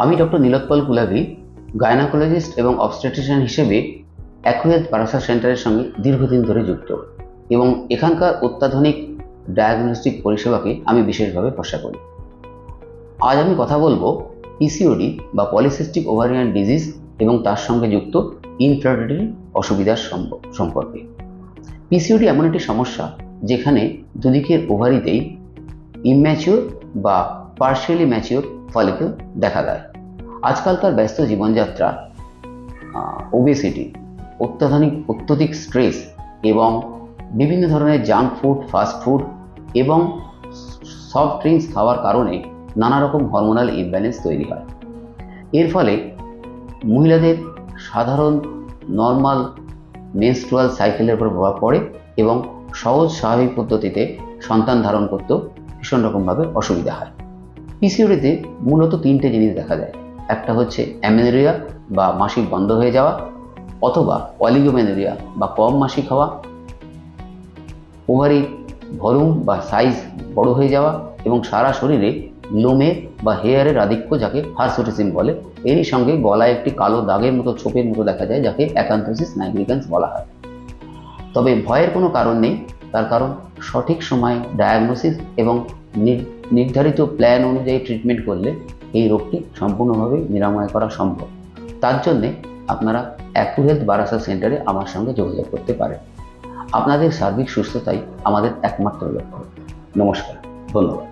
আমি ডক্টর নীলোৎপল কুলাভি গায়নাকোলজিস্ট এবং অবস্ট্রেটিশিয়ান হিসেবে অ্যাকুয়েথ বারাসা সেন্টারের সঙ্গে দীর্ঘদিন ধরে যুক্ত এবং এখানকার অত্যাধুনিক ডায়াগনস্টিক পরিষেবাকে আমি বিশেষভাবে ভরসা করি। আজ আমি কথা বলব পিসিওডি বা পলিসিস্টিক ওভারিয়ান ডিজিজ এবং তার সঙ্গে যুক্ত ইনফার্টিলিটি অসুবিধার সম্পর্কে। পিসিওডি এমন একটি সমস্যা যেখানে দুদিকের ওভারিতেই ইম্যাচিওর বা পার্শিয়ালি ম্যাচিওর ফলিকল দেখা দেয়। আজকালকার ব্যস্ত জীবনযাত্রা ওবেসিটি অত্যাধুনিক, অত্যধিক স্ট্রেস এবং বিভিন্ন ধরনের জাঙ্ক ফুড ফাস্ট ফুড এবং সফট ড্রিঙ্কস খাওয়ার কারণে নানা রকম হরমোনাল ইমব্যালেন্স তৈরি হয়। এর ফলে মহিলাদের সাধারণ নর্মাল মেনস্ট্রুয়াল সাইকেলের উপর প্রভাব পড়ে এবং সহজ, স্বাভাবিক পদ্ধতিতে সন্তান ধারণ করতেও ভীষণ রকমভাবে অসুবিধা হয়। পিসিওডিতে মূলত তিনটে জিনিস দেখা যায়। একটা হচ্ছে অ্যামেনোরিয়া বা মাসিক বন্ধ হয়ে যাওয়া অথবা অলিগোমেনোরিয়া বা কম মাসিক হওয়া। ওভারি ভলিউম বা সাইজ বড় হয়ে যাওয়া এবং সারা শরীরে লোমে বা হেয়ারের আধিক্য যাকে হার্সোটিসিন বলে, এরই সঙ্গে গলায় একটি কালো দাগের মতো ছোপের মতো দেখা যায় যাকে অ্যাকান্থোসিস নাইগ্রিকান্স বলা হয়। তবে ভয়ের কোনো কারণ নেই, তার কারণ সঠিক সময়ে ডায়াগনোসিস এবং নির- নির্ধারিত প্ল্যান অনুযায়ী ট্রিটমেন্ট করলে এই রোগটি সম্পূর্ণভাবে নিরাময় করা সম্ভব। তার জন্যে আপনারা অ্যাকু হেলথ বারাসা সেন্টারে আমার সঙ্গে যোগাযোগ করতে পারেন। আপনাদের সার্বিক সুস্থতাই আমাদের একমাত্র লক্ষ্য। নমস্কার। ধন্যবাদ।